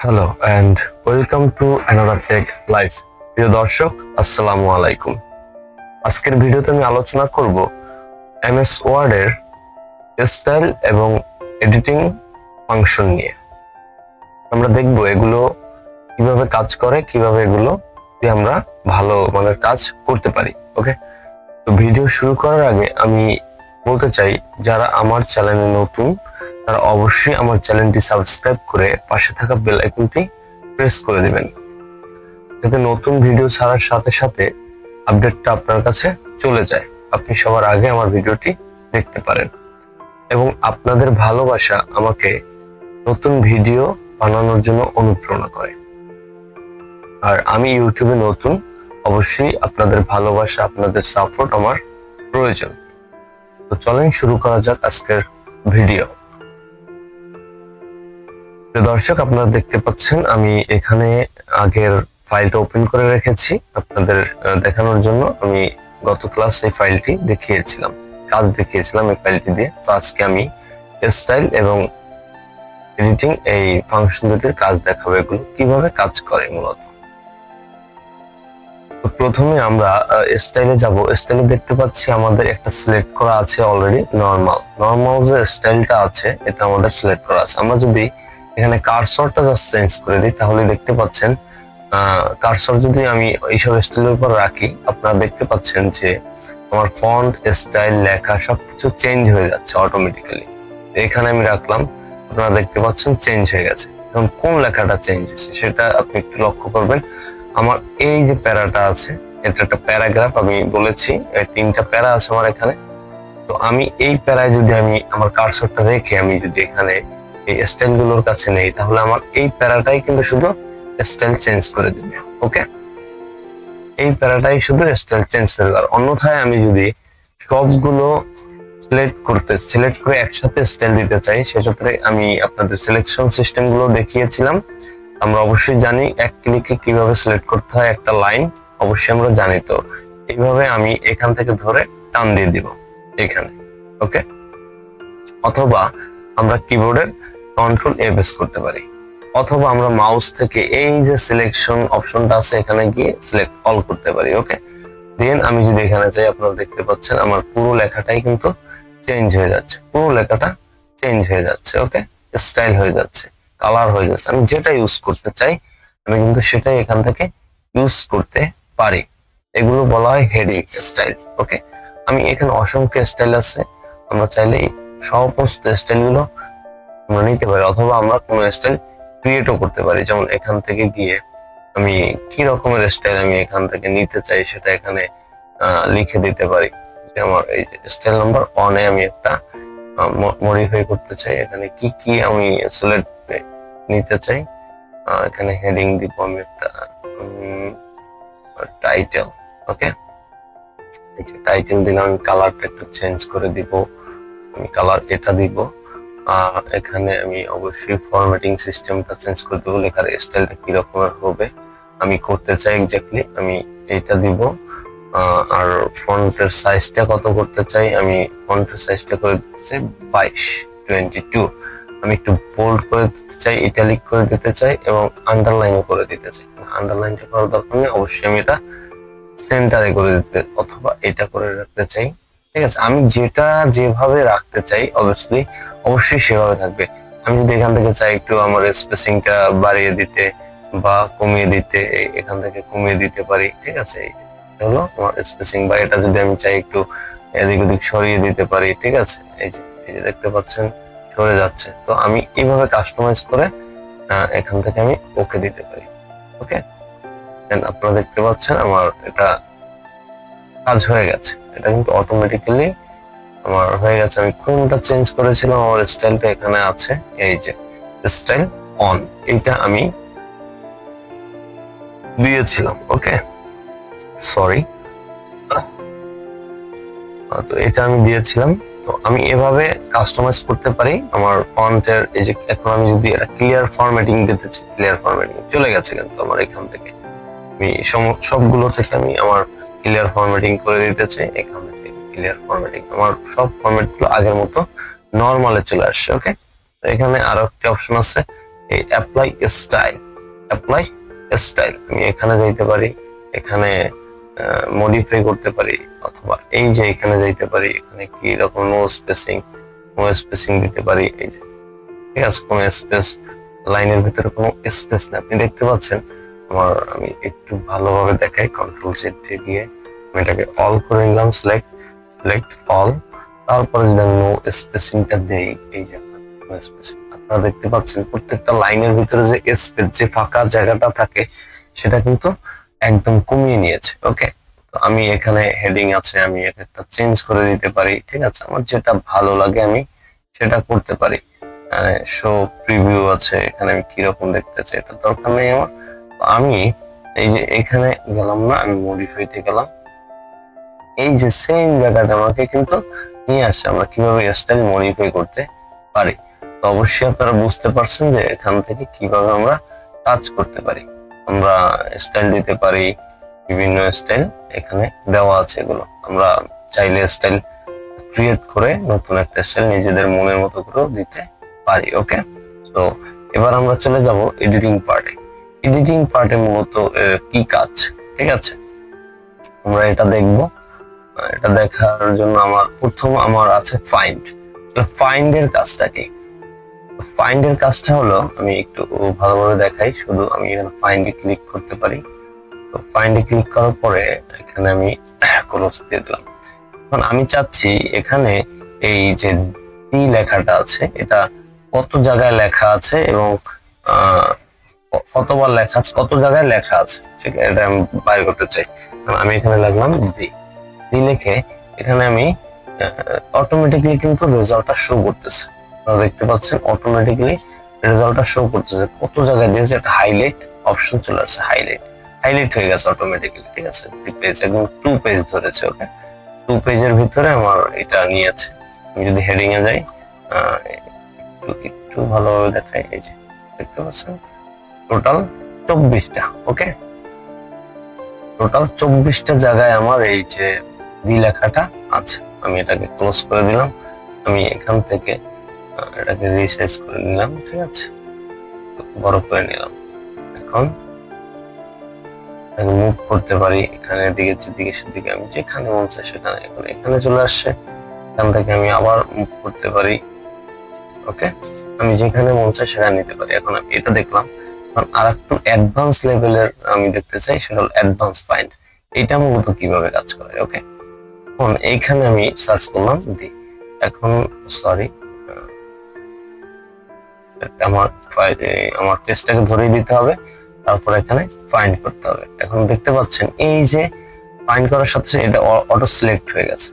Hello and welcome to another tech life প্রিয় দর্শক, আসসালামু আলাইকুম। আজকের ভিডিওতে আমি আলোচনা করব এমএস ওয়ার্ডের স্টাইল এবং এডিটিং ফাংশন নিয়ে। আমরা দেখব এগুলো কীভাবে কাজ করে, কীভাবে এগুলো দিয়ে আমরা ভালো মানের কাজ করতে পারি ওকে তো ভিডিও শুরু করার আগে আমি বলতে চাই, যারা আমার চ্যানেলে নতুন তারা অবশ্যই আমার চ্যানেলটি সাবস্ক্রাইব করে পাশে থাকা বেল আইকনটি প্রেস করে দিবেন। যাতে নতুন ভিডিও ছাড়ার সাথে সাথে আপডেটটা আপনার কাছে চলে যায়। আপনি সবার আগে আমার ভিডিওটি দেখতে পারেন। এবং আপনাদের ভালোবাসা আমাকে নতুন ভিডিও বানানোর জন্য অনুপ্রেরণা করে। আর আমি ইউটিউবে নতুন, অবশ্যই আপনাদের ভালোবাসা, আপনাদের সাপোর্ট আমার প্রয়োজন। তো চলেন শুরু করা যাক আজকের ভিডিও। দর্শক, আপনারা দেখতে পাচ্ছেন, আমি এখানে আগের ফাইলটা ওপেন করে রেখেছি আপনাদের দেখানোর জন্য। আমি গত ক্লাস এই ফাইলটি দেখিয়েছিলাম, কাজ দেখিয়েছিলাম এই ফাইলটি দিয়ে। তো আজকে আমি স্টাইল এবং এডিটিং এই ফাংশন দুটির কাজ দেখাবো, এগুলো কীভাবে কাজ করে মূলত। প্রথমে আমরা স্টাইলে যাব। স্টাইলে দেখতে পাচ্ছি আমাদের একটা সিলেক্ট করা আছে অলরেডি নর্মাল নর্মাল যে স্টাইলটা আছে, এটা আমাদের সিলেক্ট করা আছে। আমরা যদি এখানে কারসরটা জাস্ট চেঞ্জ করে দিই, তাহলে দেখতে পাচ্ছেন কারসর যদি আমি এইসব স্টাইলের উপর রাখি, আপনারা দেখতে পাচ্ছেন যে আমার ফন্ট স্টাইল লেখা সবকিছু চেঞ্জ হয়ে যাচ্ছে অটোমেটিক্যালি এখানে আমি রাখলাম, আপনারা দেখতে পাচ্ছেন চেঞ্জ হয়ে গেছে। এখন কোন লেখাটা চেঞ্জ হয়েছে সেটা আপনি একটু লক্ষ্য করবেন। আমার এই যে প্যারাটা আছে, এটা একটা প্যারাগ্রাফ, আমি বলেছি তিনটা প্যারা আছে আমার এখানে। তো আমি এই প্যারায় যদি আমি আমার কারসরটা রেখে আমি যদি এখানে এই স্টাইলগুলোর কাছে নেই, তাহলে আমার এই প্যারাটাই কিন্তু শুধু স্টাইল চেঞ্জ করে দিবে ওকে এই প্যারাটাই শুধু স্টাইল চেঞ্জ করে দেবে। আর অন্যথায় আমি যদি সবগুলো সিলেক্ট করতে সিলেক্ট করে একসাথে স্টাইল দিতে চাই, সেক্ষেত্রে আমি আপনাদের সিলেকশন সিস্টেমগুলো দেখিয়েছিলাম। আমরা অবশ্যই জানি এক ক্লিকে কীভাবে সিলেক্ট করতে হয় একটা লাইন অবশ্যই আমরা জানি তো। এইভাবে আমি এখান থেকে ধরে টান দিয়ে দিব, এখানে ওকে অথবা আমরা কিবোর্ডের কন্ট্রোল এ প্রেস করতে পারি। অথবা আমরা মাউস থেকে এই যে সিলেকশন অপশনটা আছে, এখানে গিয়ে সিলেক্ট অল করতে পারি ওকে দেন আমি যদি এখানে যাই, আপনারা দেখতে পাচ্ছেন আমার পুরো লেখাটাই কিন্তু চেঞ্জ হয়ে যাচ্ছে। পুরো লেখাটা চেঞ্জ হয়ে যাচ্ছে ওকে স্টাইল হয়ে যাচ্ছে কালার হয়ে যাচ্ছে। আমি যেটা ইউজ করতে চাই, আমি কিন্তু সেটাই এখান থেকে ইউজ করতে পারি। এগুলো বলা হয় হেডিং স্টাইল ওকে আমি এখানে অসংখ্য স্টাইল আছে। আমরা চাইলে সমস্ত স্টাইলগুলো আমরা নিতে পারি, অথবা আমরা কোনো স্টাইল ক্রিয়েটও করতে পারি। যেমন এখান থেকে গিয়ে আমি কি রকমের স্টাইল আমি এখান থেকে নিতে চাই সেটা এখানে লিখে দিতে পারি। যে আমার এই যে স্টাইল নাম্বার ওয়ানে আমি একটা মডিফাই করতে চাই। এখানে কি কি আমি সিলেক্ট নিতে চাই। এখানে হেডিং দিব আমি একটা টাইটেল ওকে টাইটেল দিলাম আমি কালারটা একটু চেঞ্জ করে দিব। আমি কালার এটা দিব। এখানে আমি অবশ্যই ফরম্যাটিং সিস্টেমটা চেঞ্জ করে দেবো, লেখার স্টাইলটা কি রকমের হবে, আমি করতে চাই এক্স্যাক্টলি আমি এইটা দিব। আর ফন্টের সাইজটা কত করতে চাই, আমি ফন্টের সাইজটা করে দিতে চাই বাইশ টোয়েন্টি টু আমি একটু বোল্ড করে দিতে চাই ইটালিক করে দিতে চাই এবং আন্ডারলাইনও করে দিতে চাই। আন্ডারলাইনটা করার দরকার নেই, অবশ্যই আমি এটা সেন্টারে করে দিতে, অথবা এটা করে রাখতে চাই। ঠিক আছে, আমি যেটা যেভাবে রাখতে চাই অবশ্যই অবশ্যই সেভাবে থাকবে। আমি যদি এখান থেকে চাই একটু আমার স্পেসিংটা বাড়িয়ে দিতে বা কমিয়ে দিতে এখান থেকে কমিয়ে দিতে পারি, ঠিক আছে? হলো আমার স্পেসিং বা এটা যদি আমি চাই একটু এদিক ওদিক সরিয়ে দিতে পারি, ঠিক আছে? এই যে এই যে দেখতে পাচ্ছেন, সরে যাচ্ছে। তো আমি এইভাবে কাস্টমাইজ করে এখান থেকে আমি ওকে দিতে পারি ওকে আপনারা দেখতে পাচ্ছেন আমার এটা কাজ হয়ে গেছে। এটা কিন্তু অটোমেটিক্যালি আমার হয়ে গেছে। আমি কোনটা চেঞ্জ করেছিলাম, আমার স্টাইলটা এখানে আছে। এই যে স্টাইল অন এইটা আমি দিয়েছিলাম ওকে সরি তো এটা আমি দিয়েছিলাম। তো আমি এভাবে কাস্টমাইজ করতে পারি। আমার ফন্টের এই যে, এখন আমি যদি এটা ক্লিয়ার ফরম্যাটিং দিতে চাই ক্লিয়ার ফরম্যাটিং চলে গেছে কিন্তু আমার এখান থেকে। আমি সবগুলো থেকে আমি আমার ক্লিয়ার ফরম্যাটিং করে দিতে চাই এখান থেকে ক্লিয়ার ফরম্যাটিং আমার সব ফরম্যাটগুলো আগের মতো নর্মালে চলে আসছে ওকে তো এখানে আরও একটা অপশন আছে, এই অ্যাপ্লাই স্টাইল অ্যাপ্লাই স্টাইল আমি এখানে যাইতে পারি, এখানে মডিফাই করতে পারি, অথবা এই যে এখানে যাইতে পারি, এখানে কি রকম নো স্পেসিং নো স্পেসিং দিতে পারি, এই যে, ঠিক আছে, কোনো স্পেস লাইনের ভিতরে কোনো স্পেস না আপনি দেখতে পাচ্ছেন, আমার আমি একটু ভালোভাবে দেখাই কন্ট্রোল জেড গিয়ে আমি এটাকে অল করে নিলাম সিলেক্ট সিলেক্ট অল তারপরে যদি আমি নো স্পেসিংটা দেই, এই যে নো স্পেসিং আপনারা দেখতে পাচ্ছেন প্রত্যেকটা লাইনের ভিতরে যে স্পেস যে ফাঁকা জায়গাটা থাকে, সেটা কিন্তু একদম কমিয়ে নিয়েছে ওকে তো আমি এখানে হেডিং আছে, আমি একটা চেঞ্জ করে দিতে পারি, ঠিক আছে? আমার যেটা ভালো লাগে আমি সেটা করতে পারি। শো প্রিভিউ আছে, এখানে আমি কীরকম দেখতে চাই, এটা দরকার নেই আমার। আমি এই যে এখানে গেলাম না, আমি মডিফাইতে গেলাম। এই যে সেম জায়গাটা আমাকে কিন্তু নিয়ে আসছে, আমরা কীভাবে স্টাইল মডিফাই করতে পারি? তো অবশ্যই আপনারা বুঝতে পারছেন যে এখান থেকে কীভাবে আমরা কাজ করতে পারি। আমরা স্টাইল দিতে পারি, বিভিন্ন স্টাইল এখানে দেওয়া আছে এগুলো। আমরা চাইলে স্টাইল ক্রিয়েট করে নতুন একটা স্টাইল নিজেদের মনের মতো করেও দিতে পারি ওকে তো এবার আমরা চলে যাব এডিটিং পার্টে এডিটিং পার্টে মূলত কি কাজ? ঠিক আছে? আমরা এটা দেখব। এটা দেখার জন্য আমার প্রথম আমার আছে ফাইন্ড ফাইন্ড এর কাজটা কি? ফাইন্ড এর কাজটা হলো, আমি একটু ভালোভাবে দেখাই, শুধু আমি এখানে ফাইন্ডে ক্লিক করতে পারি। তো ফাইন্ডে ক্লিক করার পরে এখানে আমি ক্লোজ দিয়ে দিলাম। এখন আমি চাচ্ছি এখানে এই যে ডি লেখাটা আছে, এটা কত জায়গায় লেখা আছে এবং কতবার লেখা আছে, কত জায়গায় লেখা আছে ঠিক এটা আমি বাইর করতে চাই। আমি এখানে লাগলাম ডি লিখে এখানে আমি অটোমেটিকলি কিন্তু রেজাল্টটা শো করতেছে। আপনারা দেখতে পাচ্ছেন অটোমেটিকলি রেজাল্টটা শো করতেছে। কত জায়গায় দিয়েছে একটা হাইলাইট অপশন চলে আসছে হাইলাইট হাইলাইট হয়ে গেছে অটোমেটিক্যালি ঠিক আছে? পেজ একদম টু পেজ ধরেছে ওকে। টু পেজের ভিতরে আমার এটা নিয়েছে। আমি যদি হেডিং এ যাই একটু একটু ভালোভাবে দেখাই, এই যে, দেখতে পাচ্ছেন? টোটাল চব্বিশটা ওকে টোটাল চব্বিশটা জায়গায় আমার এই যে লেখাটা আছে। আমি এটাকে ক্লোজ করে দিলাম। আমি এখান থেকে এটাকে রিসাইজ করে নিলাম, ঠিক আছে? বড় করে নিলাম। এখন মুভ করতে পারি এখানে দিকে যেদিকে সেদিকে। আমি যেখানে মন চাই সেখানে এখন এখানে চলে আসছে। এখান থেকে আমি আবার মুভ করতে পারি ওকে আমি যেখানে মন চাই সেখানে নিতে পারি। এখন আমি এটা দেখলাম। আর একটু অ্যাডভান্স লেভেলের আমি দেখতে চাই, সেটা হলো অ্যাডভান্স ফাইন্ড এটা মূলত কীভাবে কাজ করে ওকে এখন এইখানে আমি সার্চ করলাম, দি, এখন সরি আমার আমার পেজটাকে ধরিয়ে দিতে হবে, তারপর এখানে ফাইন্ড করতে হবে। এখন দেখতে পাচ্ছেন, এই যে ফাইন্ড করার সাথে সাথে এটা অটো সিলেক্ট হয়ে গেছে।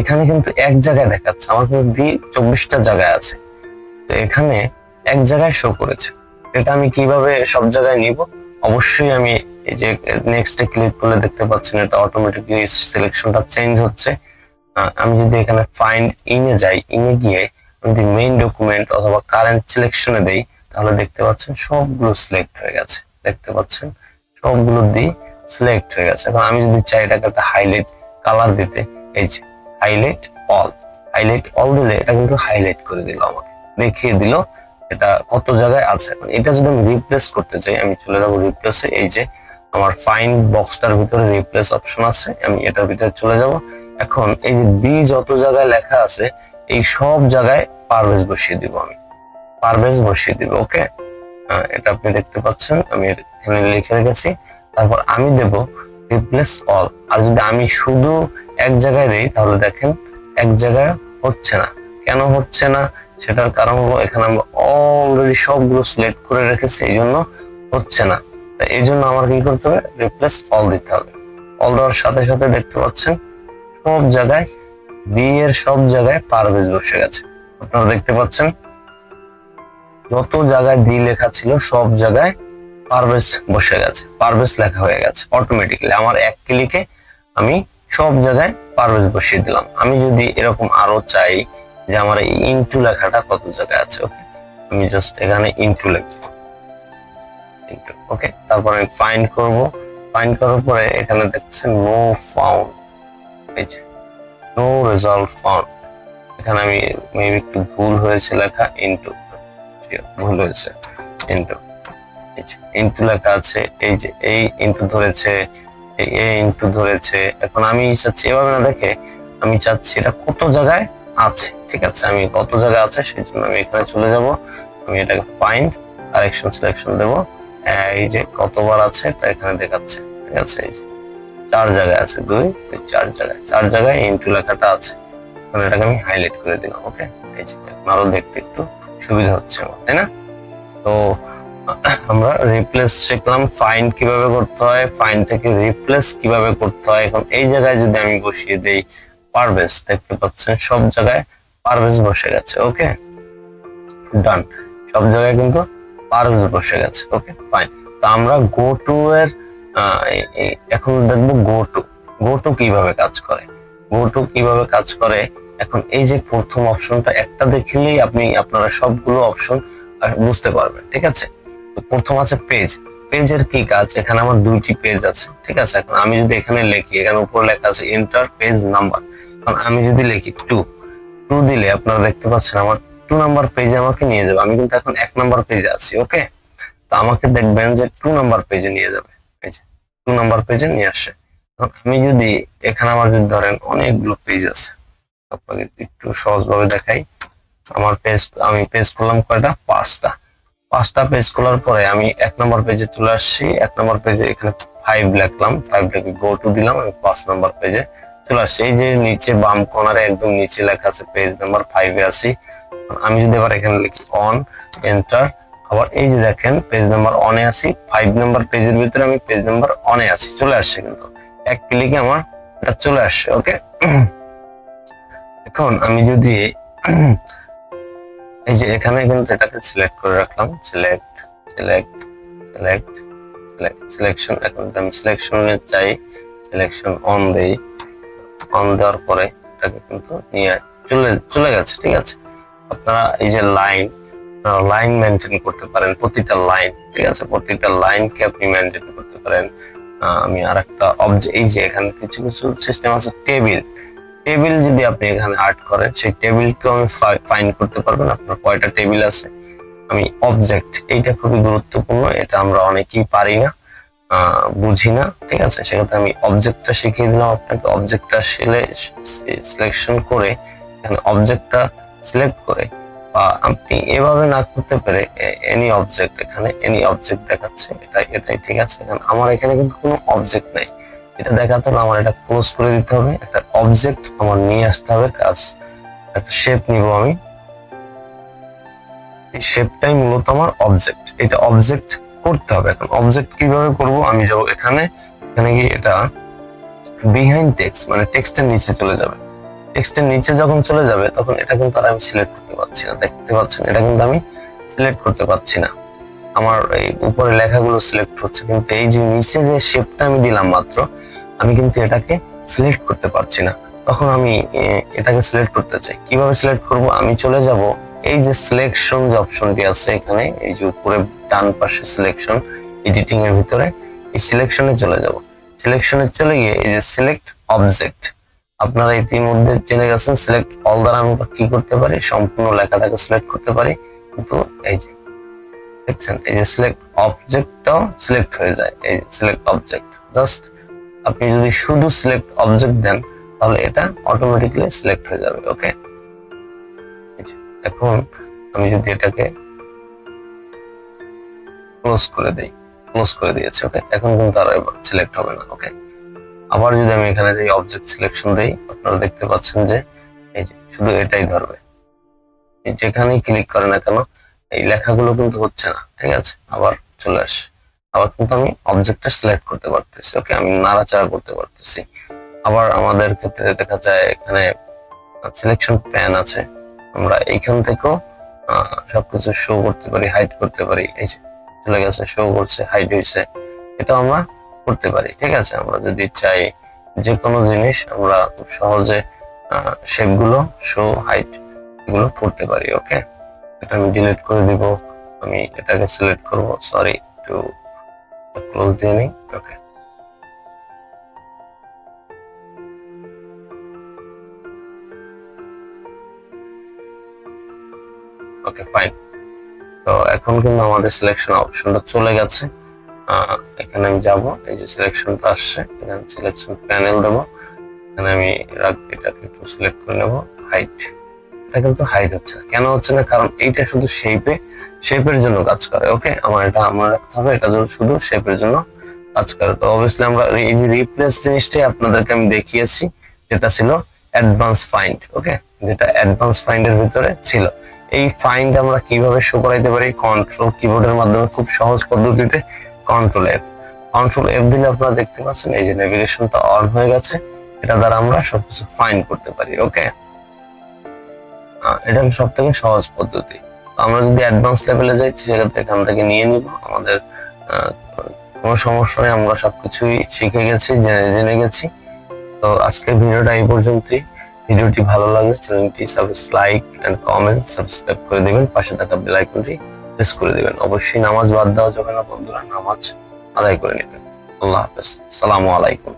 এখানে কিন্তু এক জায়গায় দেখাচ্ছে, আমার কিন্তু দি চব্বিশটা জায়গায় আছে। তো এখানে এক জায়গায় শো করেছে। এটা আমি কীভাবে সব জায়গায় নিব? অবশ্যই আমি এই যে নেক্সট ক্লিক করলে দেখতে পাচ্ছেন, এটা অটোমেটিকলি সিলেকশনটা চেঞ্জ হচ্ছে। আমি যদি এখানে ফাইন্ড ইনে যাই ইনে গিয়ে যদি মেইন ডকুমেন্ট অথবা কারেন্ট সিলেকশনে দেই, তাহলে দেখতে পাচ্ছেন সবগুলো সিলেক্ট হয়ে গেছে। দেখতে পাচ্ছেন? সবগুলো দিয়ে সিলেক্ট হয়ে গেছে। এখন আমি যদি চাই এটাকে একটা হাইলাইট কালার দিতে, এই যে হাইলাইট অল হাইলাইট অল দিলে এটা কিন্তু হাইলাইট করে দিল আমাকে। দেখিয়ে দিল এটা কত জায়গায় আছে। এখন এটা যদি আমি রিপ্লেস করতে চাই, আমি চলে যাব রিপ্লেসে এই যে আমার ফাইন বক্সটার ভিতরে রিপ্লেস অপশন আছে, আমি এটার ভিতরে চলে যাব। এখন এই যে দি যত জায়গায় লেখা আছে, এই সব জায়গায় পারভেজ বসিয়ে দিব আমি। পারভেজ বসিয়ে দিব ওকে এটা আপনি দেখতে পাচ্ছেন, আমি এখানে লিখে রেখেছি। তারপর আমি দেব রিপ্লেস অল আর যদি আমি শুধু এক জায়গায় দেই, তাহলে দেখেন এক জায়গায় হচ্ছে না। কেন হচ্ছে না? সেটার কারণ হলো এখানে আমরা অলরেডি সবগুলো সিলেক্ট করে রেখেছি, এই জন্য হচ্ছে না। তাই এই জন্য আমার কি করতে হবে? রিপ্লেস অল দিতে হবে। অল দেওয়ার সাথে সাথে দেখতে পাচ্ছেন, সব জায়গায় এর সব জায়গায় পারভেজ বসে গেছে। আপনারা দেখতে পাচ্ছেন, যত জায়গায় দি লেখা ছিল, সব জায়গায় পারভেজ বসে গেছে পারভেজ লেখা হয়ে গেছে অটোমেটিক্যালি আমার এক ক্লিকে আমি সব জায়গায় পারভেজ বসিয়ে দিলাম। আমি যদি এরকম আরও চাই যে আমার এই ইনটু লেখাটা কত জায়গায় আছে ওকে আমি জাস্ট এখানে ইনটু লিখব। ইনটু ওকে তারপর আমি ফাইন্ড করব। ফাইন্ড করার পরে এখানে দেখছেন নো ফাউন্ড এই যে নো রেজাল্ট ফাউন্ড এখানে আমি মেবি একটু ভুল হয়েছে লেখা ইনটু ভুল হয়েছে ইন্টু এই যে ইন্টু লেখা আছে, এই যে এই ইন্টু ধরেছে, এই এ ইন্টু ধরেছে। এখন আমি চাচ্ছি এভাবে না দেখে, আমি চাচ্ছি এটা কত জায়গায় আছে, ঠিক আছে? আমি কত জায়গায় আছে সেই জন্য আমি এখানে চলে যাব। আমি এটাকে ফাইন্ড কারেকশন সিলেকশন দেব। এই যে কতবার আছে, তা এখানে দেখাচ্ছে, ঠিক আছে? এই যে চার জায়গায় আছে দুই চার জায়গায় চার জায়গায় লেখাটা আছে। এটাকে আমি হাইলাইট করে দিলাম ওকে এই যে আরও দেখতে একটু সুবিধা হচ্ছে আমার, তাই না? তো আমরা রিপ্লেস শিখলাম ফাইন্ড কীভাবে করতে হয় ফাইন্ড থেকে রিপ্লেস কীভাবে করতে হয়। এখন এই জায়গায় যদি আমি বসিয়ে দেই পারভেজ দেখতে পাচ্ছেন, সব জায়গায় পারভেজ বসে গেছে ওকে ডান সব জায়গায় কিন্তু পারভেজ বসে গেছে ওকে ফাইন তো আমরা গো টু এর এখন দেখব গো টু গো টু কীভাবে কাজ করে? গো টু কীভাবে কাজ করে? এখন এই যে প্রথম অপশনটা একটা দেখলেই আপনি, আপনারা সবগুলো অপশন বুঝতে পারবেন, ঠিক আছে? প্রথম আছে পেজ পেজের কি কাজ? এখানে আমার দুইটি পেজ আছে, ঠিক আছে? এখন আমি যদি এখানে লিখি, এখানে উপরে লেখা আছে এন্টার পেজ নাম্বার এখন আমি যদি লিখি টু টু দিলে আপনারা দেখতে পাচ্ছেন আমার টু নাম্বার পেজে আমাকে নিয়ে যাবে। আমি কিন্তু এখন এক নাম্বার পেজে আছি ওকে তো আমাকে দেখবেন যে টু নাম্বার পেজে নিয়ে যাবে। টু নাম্বার পেজে নিয়ে আসে। আমি যদি এখানে আমার যদি ধরেন অনেকগুলো পেজ আছে, আপনাকে একটু সহজভাবে দেখাই। আমার পেজ আমি পেজ করলাম কয়টা? পাঁচটা। পাঁচটা পেজ খোলার পরে আমি এক নম্বর পেজে চলে আসছি। এক নম্বর পেজে এখানে ফাইভ লিখলাম। ফাইভ লিখে গো টু দিলাম। আমি পাঁচ নম্বর পেজে চলে আসছি। এই যে নিচে বাম কর্নারে একদম নিচে লেখা আছে পেজ নাম্বার ফাইভে আছি। আমি যদি এবার এখানে লিখি অন এন্টার আবার এই যে দেখেন পেজ নাম্বার অনে আছি। ফাইভ নাম্বার পেজের ভিতরে আমি পেজ নাম্বার অনে আছি। চলে আসছে কিন্তু। এক ক্লিকে আমার এটা চলে আসছে ওকে এখন আমি যদি এই যে এখানে কিন্তু এটাকে সিলেক্ট করে রাখলাম। Select select select select selection এখন আমি সিলেকশনে চাই সিলেকশন অন দেই অন দেওয়ার পরে এটাকে কিন্তু নিয়ে চলে চলে গেছে, ঠিক আছে? আপনারা এই যে লাইন লাইন মেনটেন করতে পারেন, প্রতিটা লাইন ঠিক আছে? প্রতিটা লাইনকে আপনি মেনটেন করতে পারেন। আমি আর একটা অবজেক্ট এই যে এখানে কিছু কিছু সিস্টেম আছে টেবিল টেবিল যদি আপনি এখানে আর্ট করেন, সেই টেবিলকেও আমি ফাইন করতে পারবেন। আপনার কয়টা টেবিল আছে? আমি অবজেক্ট এইটা খুবই গুরুত্বপূর্ণ, এটা আমরা অনেকেই পারি না। বুঝি না, ঠিক আছে? সেক্ষেত্রে আমি অবজেক্টটা শিখিয়ে দিলাম আপনাকে। অবজেক্টটা সিলেকশন করে, এখানে অবজেক্টটা সিলেক্ট করে, বা আপনি এভাবে না করতে পেরে এনি অবজেক্ট এখানে এনি অবজেক্ট দেখাচ্ছে এটাই এটাই ঠিক আছে। কারণ আমার এখানে কিন্তু কোনো অবজেক্ট নাই। এটা দেখাতে হলে আমার এটা ক্লোজ করে দিতে হবে, একটা অবজেক্ট আমার নিয়ে আসতে হবে কাজ। একটা শেপ নিব আমি। এই শেপটাই মূলত আমার অবজেক্ট এটা অবজেক্ট করতে হবে। এখন অবজেক্ট কীভাবে করব? আমি যাব এখানে। এখানে গিয়ে এটা বিহাইন্ড টেক্সট মানে টেক্সটের নিচে চলে যাবে। টেক্সটের নিচে যখন চলে যাবে, তখন এটা কিন্তু আর আমি সিলেক্ট করতে পারছি না। দেখতে পাচ্ছেন? এটা কিন্তু আমি সিলেক্ট করতে পারছি না। আমার এই উপরে লেখাগুলো সিলেক্ট হচ্ছে। কিন্তু এই যে নিচে যে শেপটা আমি দিলাম মাত্র, আমি কিন্তু এটাকে সিলেক্ট করতে পারছি না। তখন আমি এটাকে সিলেক্ট করতে চাই। কীভাবে সিলেক্ট করব? আমি চলে যাব এই যে সিলেকশন যে অপশনটি আছে এখানে, এই যে উপরে ডান পাশে সিলেকশন এডিটিং এর ভিতরে, এই সিলেকশনে চলে যাব। সিলেকশনে চলে গিয়ে এই যে সিলেক্ট অবজেক্ট আপনারা ইতিমধ্যে জেনে গেছেন সিলেক্ট অল দ্বারা আমি কি করতে পারি? সম্পূর্ণ লেখাটাকে সিলেক্ট করতে পারি। কিন্তু এই যে, দেখছেন, এই যে সিলেক্ট অবজেক্টটাও সিলেক্ট হয়ে যায়। এই সিলেক্ট অবজেক্ট জাস্ট আপনি যদি শুধু সিলেক্ট অবজেক্ট দেন, তাহলে এটা অটোমেটিক্যালি সিলেক্ট হয়ে যাবে ওকে এখন আমি যদি এটাকে ক্লোজ করে দেই ক্লোজ করে দিয়েছি ওকে এখন কিন্তু আর সিলেক্ট হবে না ওকে আবার যদি আমি এখানে যে অবজেক্ট সিলেকশন দেই, আপনারা দেখতে পাচ্ছেন যে এই যে শুধু এটাই ধরবে। যেখানেই ক্লিক করে না কেন, এই লেখাগুলো কিন্তু হচ্ছে না, ঠিক আছে? আবার চলে আস। আবার কিন্তু আমি অবজেক্টটা সিলেক্ট করতে পারতেছি ওকে আমি নাড়াচাড়া করতে পারতেছি। আবার আমাদের ক্ষেত্রে দেখা যায় এখানে সিলেকশন প্যান আছে আমরা এইখান থেকেও সবকিছু শো করতে পারি হাইড করতে পারি। এই যে, চলে গেছে শো করছে হাইড হয়েছে এটা আমরা করতে পারি, ঠিক আছে? আমরা যদি চাই যে কোনো জিনিস, আমরা খুব সহজে শেপগুলো শো হাইট এগুলো করতে পারি ওকে এটা আমি ডিলিট করে দিব। আমি এটাকে সিলেক্ট করব সরি একটু ক্লোজ দিয়ে নিই ওকে ওকে ফাইন তো এখন কিন্তু আমাদের সিলেকশন অপশনটা চলে গেছে। এখানে আমি যাব, এই যে সিলেকশনটা আসছে, এখানে সিলেকশন প্যানেল দেবো। এখানে আমি রাখ এটাকে একটু সিলেক্ট করে নেব। হাইট এটা কিন্তু হাইট হচ্ছে কেন হচ্ছে না? কারণ এইটা শুধু শেপে শেপের জন্য কাজ করে ওকে আমার এটা আমার রাখতে হবে, এটা শুধু শেপের জন্য কাজ করে। তো অবভিয়াসলি আমরা এই যে রিপ্লেস জিনিসটাই আপনাদেরকে আমি দেখিয়েছি, যেটা ছিল অ্যাডভান্স ফাইন্ড ওকে যেটা অ্যাডভান্স ফাইন্ডের ভিতরে ছিল। এই ফাইন্ড আমরা কীভাবে শো করাইতে পারি? কন্ট্রোল কিবোর্ডের মাধ্যমে খুব সহজ পদ্ধতিতে কন্ট্রোল এফ কন্ট্রোল এফ দিলে আপনারা দেখতে পাচ্ছেন এই যে নেভিগেশনটা অন হয়ে গেছে। এটা দ্বারা আমরা সবকিছু ফাইন্ড করতে পারি ওকে এটা সব থেকে সহজ পদ্ধতি। আমরা যদি অ্যাডভান্স লেভেলে যাই, সেক্ষেত্রে এখান থেকে নিয়ে নিব। আমাদের কোনো সমস্যা নেই, আমরা সবকিছুই শিখে গেছি, জেনে জেনে গেছি। তো আজকের ভিডিওটা এই পর্যন্তই। ভিডিওটি ভালো লাগলে চ্যানেলটি সাবস্ক্রাইব এন্ড কমেন্ট সাবস্ক্রাইব করে দিবেন। পাশে থাকা বেল আইকনটি প্রেস করে দিবেন। অবশ্যই নামাজ বাদ দেওয়া যাবে না বন্ধুরা, নামাজ আদায় করে নেবেন। আল্লাহ হাফেজ। সালামু আলাইকুম।